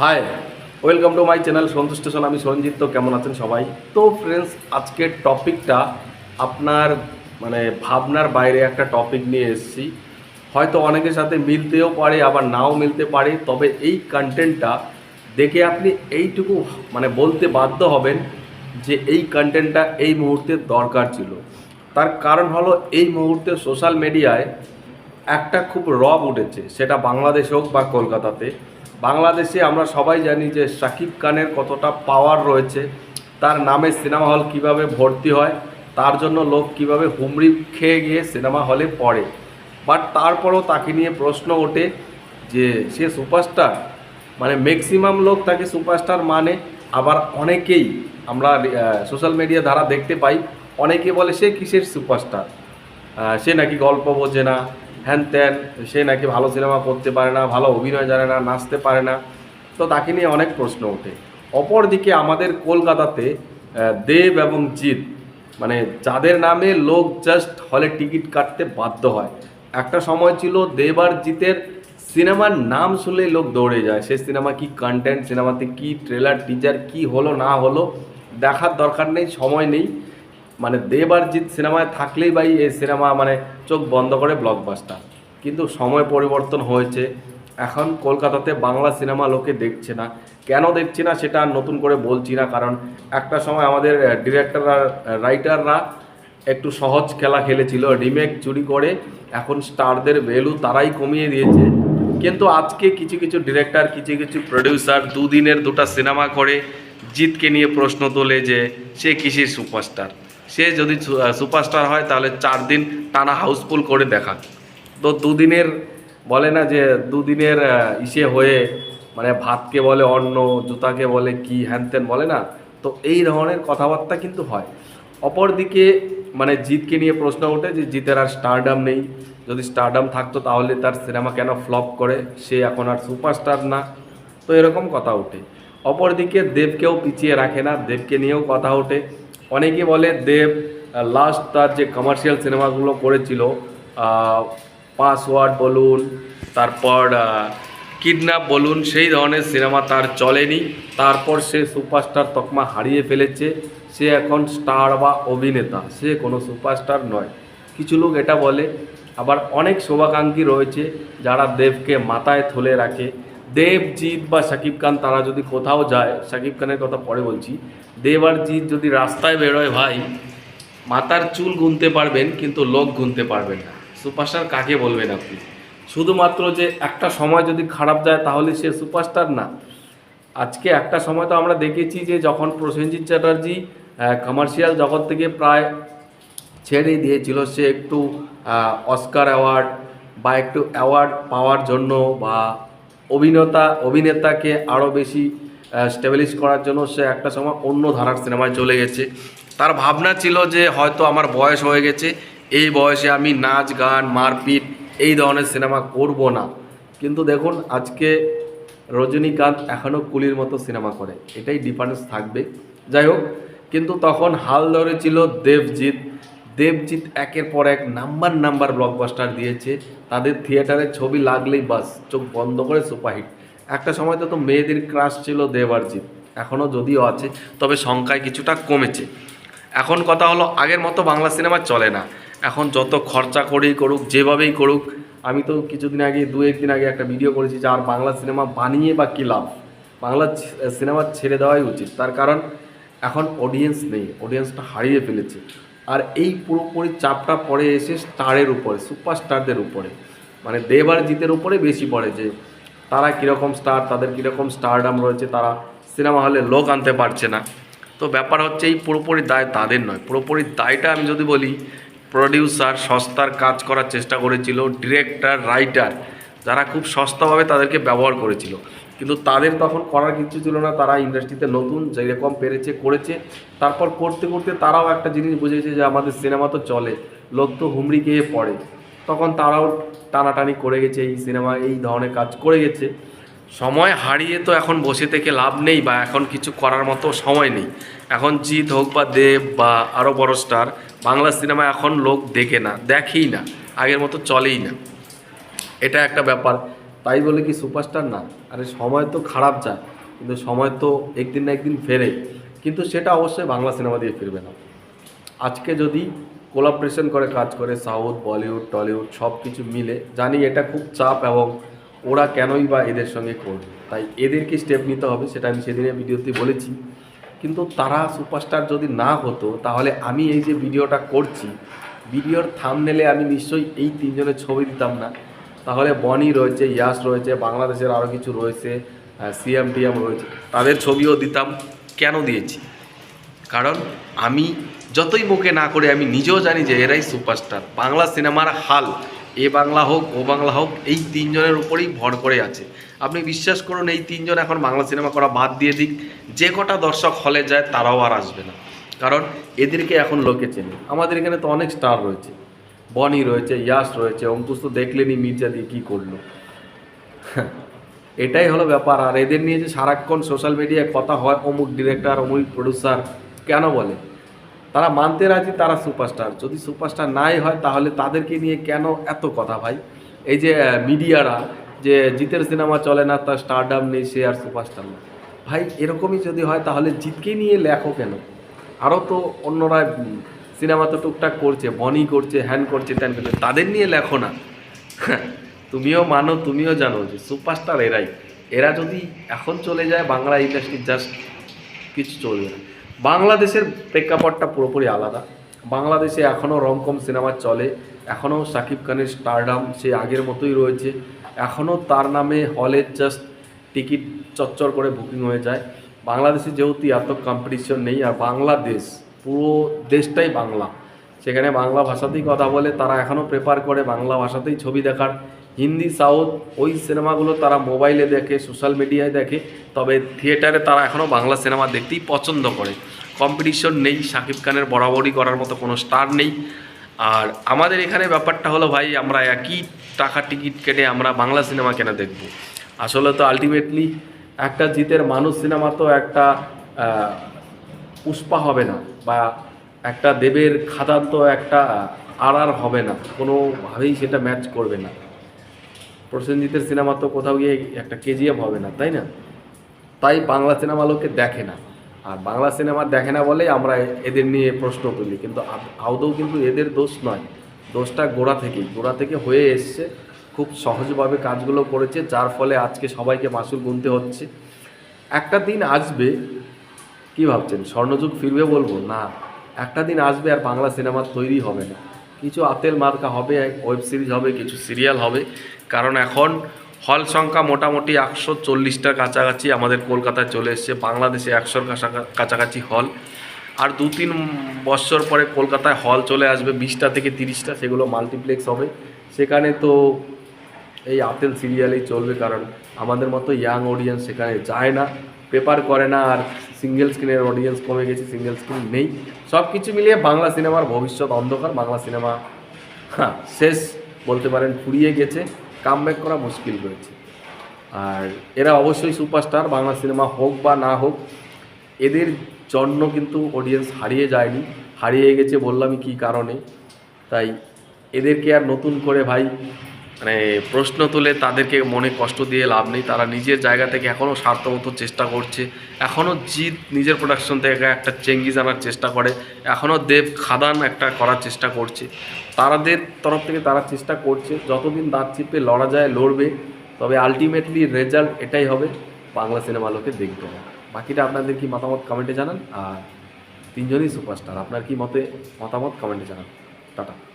Hi welcome to my channel Santu station আমি সঞ্জিত তো কেমন আছেন সবাই? তো ফ্রেন্ডস আজকের টপিকটা আপনার মানে ভাবনার বাইরে একটা টপিক নিয়ে এসেছি। হয়তো অনেকের সাথে মিলতেও পারে, আবার নাও মিলতে পারে, তবে এই কন্টেন্টটা দেখে আপনি এইটুকু মানে বলতে বাধ্য হবেন যে এই কন্টেন্টটা এই মুহূর্তে দরকার ছিল। তার কারণ হলো, এই মুহূর্তে সোশ্যাল মিডিয়ায় একটা খুব রব উঠেছে। সেটা বাংলাদেশ হোক বা কলকাতাতে। বাংলাদেশে আমরা সবাই জানি যে শাকিব খানের কতটা পাওয়ার রয়েছে, তার নামে সিনেমা হল কীভাবে ভর্তি হয়, তার জন্য লোক কীভাবে হুমড়ি খেয়ে গিয়ে সিনেমা হলে পড়ে। বাট তারপরেও তাকে নিয়ে প্রশ্ন ওঠে যে সে সুপারস্টার মানে ম্যাক্সিমাম লোক তাকে সুপারস্টার মানে আবার অনেকেই আমরা সোশ্যাল মিডিয়া দ্বারা দেখতে পাই, অনেকে বলে সে কিসের সুপারস্টার সে নাকি গল্প বোঝে না হ্যান ত্যান, সে নাকি ভালো সিনেমা করতে পারে না, ভালো অভিনয় জানে না, নাচতে পারে না। তো তাকে নিয়ে অনেক প্রশ্ন ওঠে। অপরদিকে আমাদের কলকাতাতে দেব এবং জিৎ মানে যাদের নামে লোক জাস্ট হলে টিকিট কাটতে বাধ্য হয়। একটা সময় ছিল দেব আর জিতের সিনেমার নাম শুনলেই লোক দৌড়ে যায়। সে সিনেমা কি কন্টেন্ট সিনেমাতে কি ট্রেলার টিজার কি হলো, না হলো, দেখার দরকার নেই, সময় নেই। মানে দেব আর জিৎ সিনেমায় থাকলেই ভাই এই সিনেমা মানে চোখ বন্ধ করে ব্লকবাস্টার কিন্তু সময় পরিবর্তন হয়েছে। এখন কলকাতাতে বাংলা সিনেমা লোকে দেখছে না। কেন দেখছে না সেটা নতুন করে বলছি না, কারণ একটা সময় আমাদের ডিরেক্টর আর রাইটাররা একটু সহজ খেলা খেলেছিল। রিমেক চুরি করে এখন স্টারদের ভ্যালু তারাই কমিয়ে দিয়েছে। কিন্তু আজকে কিছু কিছু ডিরেক্টর কিছু কিছু প্রডিউসার দুদিনের দুটো সিনেমা করে জিতকে নিয়ে প্রশ্ন তোলে যে সে কিসের সুপারস্টার সে যদি সুপারস্টার হয়, তাহলে চার দিন টানা হাউসফুল করে দেখাক। তো দুদিনের বলে না যে, দুদিনের ইসে হয়ে মানে ভাতকে বলে অন্ন, জুতাকে বলে কি হ্যান ত্যান বলে না। তো এই ধরনের কথাবার্তা কিন্তু হয়। অপরদিকে মানে জিতকে নিয়ে প্রশ্ন ওঠে যে, জিতের আর স্টারডাম নেই। যদি স্টারডাম থাকতো, তাহলে তার সিনেমা কেন ফ্লপ করে? সে এখন আর সুপারস্টার না। তো এরকম কথা ওঠে। অপরদিকে দেবকেও পিছিয়ে রাখে না। দেবকে নিয়েও কথা ওঠে। অনেকে বলে দেব লাস্ট তার যে কমার্শিয়াল সিনেমাগুলো করেছিল পাসওয়ার্ড বলুন, তারপর কিডন্যাপ বলুন, সেই ধরনের সিনেমা তার চলেনি। তারপর সে সুপারস্টার তকমা হারিয়ে ফেলেছে। সে এখন স্টার বা অভিনেতা, সে কোনো সুপারস্টার নয়। কিছু লোক এটা বলে, আবার অনেক শোভাকাঙ্ক্ষী রয়েছে যারা দেবকে মাথায় থলে রাখে। দেব জিৎ বা শাকিব খান, তারা যদি কোথাও যায় শাকিব খানের কথা পরে বলছি দেব আর জিৎ যদি রাস্তায় বেরোয় ভাই, মাথার চুল গুনতে পারবেন, কিন্তু লোক গুনতে পারবেন না। সুপারস্টার কাকে বলবেন আপনি? শুধুমাত্র যে একটা সময় যদি খারাপ যায়, তাহলে সে সুপারস্টার না। আজকে একটা সময় তো আমরা দেখেছি যে, যখন প্রসেনজিৎ চ্যাটার্জি কমার্শিয়াল জগৎ থেকে প্রায় ছেড়ে দিয়েছিল, সে একটু অস্কার অ্যাওয়ার্ড বা একটু অ্যাওয়ার্ড পাওয়ার জন্য বা অভিনেতা, অভিনেতাকে আরও বেশি স্টেবলিশ করার জন্য সে একটা সময় অন্য ধারার সিনেমায় চলে গেছে। তার ভাবনা ছিল যে হয়তো আমার বয়স হয়ে গেছে, এই বয়সে আমি নাচ, গান, মারপিট এই ধরনের সিনেমা করব না। কিন্তু দেখুন, আজকে রজনীকান্ত এখনও কুলির মতো সিনেমা করে। এটাই ডিফারেন্স থাকবে। যাই হোক, কিন্তু তখন হাল ধরেছিল দেবজিৎ। দেবজিৎ একের পর এক নাম্বার নাম্বার ব্লকবাস্টার দিয়েছে। তাদের থিয়েটারে ছবি লাগলেই বাস, চোখ বন্ধ করে সুপারহিট। একটা সময় তো তো মেয়েদের ক্রাশ ছিল দেবারজিৎ, এখনও যদিও আছে, তবে সংখ্যায় কিছুটা কমেছে। এখন কথা হলো, আগের মতো বাংলা সিনেমা চলে না। এখন যত খরচা করেই করুক, যেভাবেই করুক, আমি তো কিছুদিন আগে, দু একদিন আগে একটা ভিডিও করেছি যে আর বাংলা সিনেমা বানিয়ে বা কী লাভ? বাংলা সিনেমা ছেড়ে দেওয়াই উচিত। তার কারণ, এখন অডিয়েন্স নেই অডিয়েন্সটা হারিয়ে ফেলেছে। আর এই পুরোপুরি চাপটা পড়ে এসে স্টারের উপরে, সুপারস্টারদের উপরে। মানে দেব আর জিতের উপরে বেশি পড়ে যে তারা কীরকম স্টার, তাদের কীরকম স্টারডাম রয়েছে, তারা সিনেমা হলে লোক আনতে পারছে না। তো ব্যাপার হচ্ছে এই পুরোপুরি দায় তাদের নয়। পুরোপুরি দায়টা আমি যদি বলি, প্রডিউসার সস্তার কাজ করার চেষ্টা করেছিল, ডিরেক্টর, রাইটার, যারা খুব সস্তাভাবে তাদেরকে ব্যবহার করেছিল। কিন্তু তাদের তখন করার কিছু ছিল না, তারা ইন্ডাস্ট্রিতে নতুন যেরকম পেরেছে, করেছে। তারপর করতে করতে তারাও একটা জিনিস বুঝেছে যে আমাদের সিনেমা তো চলে, লোক তো হুমড়ি খেয়ে পড়ে। তখন তারাও টানাটানি করে গেছে, এই সিনেমা, এই ধরনের কাজ করে গেছে। সময় হারিয়ে তো এখন বসে থেকে লাভ নেই বা এখন কিছু করার মতো সময় নেই। এখন জিৎ হোক বা দেব বা আরও বড় স্টার, বাংলা সিনেমা এখন লোক দেখে না, দেখেই না, আগের মতো চলেই না। এটা একটা ব্যাপার। তাই বলে কি সুপারস্টার না? আরে সময় তো খারাপ যায়, কিন্তু সময় তো একদিন না একদিন ফেরে। কিন্তু সেটা অবশ্যই বাংলা সিনেমা দিয়ে ফিরবে না। আজকে যদি কোলাবরেশন করে, কাজ করে, সাউথ বলিউড টলিউড সব কিছু মিলে, জানি এটা খুব চাপ এবং ওরা কেনই বা এদের সঙ্গে করবে? তাই এদেরকে স্টেপ নিতে হবে সেটা আমি সেদিনের ভিডিওতে বলেছি। কিন্তু তারা সুপারস্টার যদি না হতো, তাহলে আমি এই যে ভিডিওটা করছি, ভিডিওর থাম থামনেলে আমি নিশ্চয়ই এই তিনজনের ছবি দিতাম না। তাহলে বনি রয়েছে, ইয়াস রয়েছে, বাংলাদেশের আরও কিছু রয়েছে সিএম, টিএম রয়েছে। তাদের ছবিও দিতাম, কেন দিয়েছি? কারণ আমি যতই মুখে না করে আমি নিজেও জানি যে এরাই সুপারস্টার। বাংলা সিনেমার হাল, এ বাংলা হোক, ও বাংলা হোক, এই তিনজনের উপরেই ভর করে আছে। আপনি বিশ্বাস করুন, এই তিনজন এখন বাংলা সিনেমা করা বাদ দিয়ে দিক যে কটা দর্শক হলে যায় তারাও আর আসবে না। কারণ এদেরকে এখন লোকে চেনে। আমাদের এখানে তো অনেক স্টার রয়েছে। বনি রয়েছে, ইয়াস রয়েছে অঙ্কুশ তো দেখলেনি মির্জা দিয়ে কী করল। এটাই হলো ব্যাপার। আর এদের নিয়ে যে সারাক্ষণ সোশ্যাল মিডিয়ায় কথা হয়, অমুক ডিরেক্টর অমুক প্রডিউসার কেন বলে? তারা মানতে রাজি, তারা সুপারস্টার যদি সুপারস্টার নাই হয়, তাহলে তাদেরকে নিয়ে কেন এত কথা ভাই? এই যে মিডিয়ারা, যে জিতের সিনেমা চলে না, তার স্টারডাম নেই, সে আর সুপারস্টার না। ভাই, এরকমই যদি হয়, তাহলে জিতকে নিয়ে লেখো কেন? আরও তো অন্যরা সিনেমা তো টুকটাক করছে, বনি করছে, হ্যান করছে, ত্যান করছে, তাদের নিয়ে লেখো না। তুমিও মানো, তুমিও জানো যে সুপারস্টার এরাই। এরা যদি এখন চলে যায় বাংলা ইন্ডাস্ট্রি জাস্ট কিছু চলবে না। বাংলাদেশের প্রেক্ষাপটটা পুরোপুরি আলাদা। বাংলাদেশে এখনও রমকম সিনেমা চলে, এখনও সাকিব খানের স্টারডাম সে আগের মতোই রয়েছে। এখনও তার নামে হলের জাস্ট টিকিট চচ্চর করে বুকিং হয়ে যায়। বাংলাদেশে যেহেতু এত কম্পিটিশন নেই, আর বাংলাদেশ পুরো দেশটাই বাংলা। সেখানে বাংলা ভাষাতেই কথা বলে, তারা এখনও প্রেফার করে বাংলা ভাষাতেই ছবি দেখার। হিন্দি, সাউথ, ওই সিনেমাগুলো তারা মোবাইলে দেখে সোশ্যাল মিডিয়ায় দেখে, তবে থিয়েটারে তারা এখনও বাংলা সিনেমা দেখতেই পছন্দ করে। কম্পিটিশন নেই, শাকিব খানের বরাবরই করার মতো কোনো স্টার নেই। আর আমাদের এখানে ব্যাপারটা হলো ভাই, আমরা একই টাকা টিকিট কেটে আমরা বাংলা সিনেমা কেন দেখব? আসলে তো আলটিমেটলি একটা জিতের মানুষ সিনেমা তো একটা পুষ্পা হবে না বা একটা দেবের খাদান তো একটা আর আর হবে না, কোনোভাবেই সেটা ম্যাচ করবে না। প্রসেনজিতের সিনেমা তো কোথাও গিয়ে একটা কেজিএফ হবে না, তাই না? তাই বাংলা সিনেমা লোকে দেখে না। আর বাংলা সিনেমা দেখে না বলেই আমরা এদের নিয়ে প্রশ্ন তুলি, কিন্তু আদৌ কিন্তু এদের দোষ নয়। দোষটা গোড়া থেকেই, গোড়া থেকে হয়ে এসছে, খুব সহজভাবে কাজগুলো করেছে, যার ফলে আজকে সবাইকে মাসুল গুনতে হচ্ছে। একটা দিন আসবে কি ভাবছেন? স্বর্ণযুগ ফিরবে বলব? না, একটা দিন আসবে আর বাংলা সিনেমা তৈরি হবে না। কিছু আতেল মার্কা হবে, ওয়েব সিরিজ হবে, কিছু সিরিয়াল হবে। কারণ এখন হল সংখ্যা মোটামুটি একশো চল্লিশটার কাছাকাছি আমাদের কলকাতায় চলে এসছে। বাংলাদেশে একশোর কাছা- কাছাকাছি হল। আর দু তিন বছর পরে কলকাতায় হল চলে আসবে, বিশটা থেকে তিরিশটা, সেগুলো মাল্টিপ্লেক্স হবে। সেখানে তো এই আতেল সিরিয়ালেই চলবে, কারণ আমাদের মতো ইয়াং অডিয়েন্স সেখানে যায় না পেপার করে না। আর সিঙ্গেল স্ক্রিনের অডিয়েন্স কমে গেছে সিঙ্গেল স্ক্রিন নেই। সব কিছু মিলিয়ে বাংলা সিনেমার ভবিষ্যৎ অন্ধকার, বাংলা সিনেমা হ্যাঁ শেষ বলতে পারেন, ফুরিয়ে গেছে কামব্যাক করা মুশকিল রয়েছে আর এরা অবশ্যই সুপারস্টার বাংলা সিনেমা হোক বা না হোক, এদের জন্য কিন্তু অডিয়েন্স হারিয়ে যায়নি। হারিয়ে গেছে বললামই কী কারণে। তাই এদেরকে আর নতুন করে ভাই মানে প্রশ্ন তুলে তাদেরকে মনে কষ্ট দিয়ে লাভ নেই। তারা নিজের জায়গা থেকে এখনও স্বার্থমতো চেষ্টা করছে। এখনও জিৎ নিজের প্রোডাকশন থেকে একটা চেঙ্গিজ আনার চেষ্টা করে। এখনও দেব খাদান একটা করার চেষ্টা করছে। তারাদের তরফ থেকে তারা চেষ্টা করছে। যতদিন দাঁত চিপে লড়া যায়, লড়বে, তবে আলটিমেটলি রেজাল্ট এটাই হবে। বাংলা সিনেমা লোকে দেখবে না। বাকিটা আপনাদের কি মতামত কমেন্টে জানান। আর তিনজনই সুপারস্টার আপনার কি মতে মতামত কমেন্টে জানান। টাটা।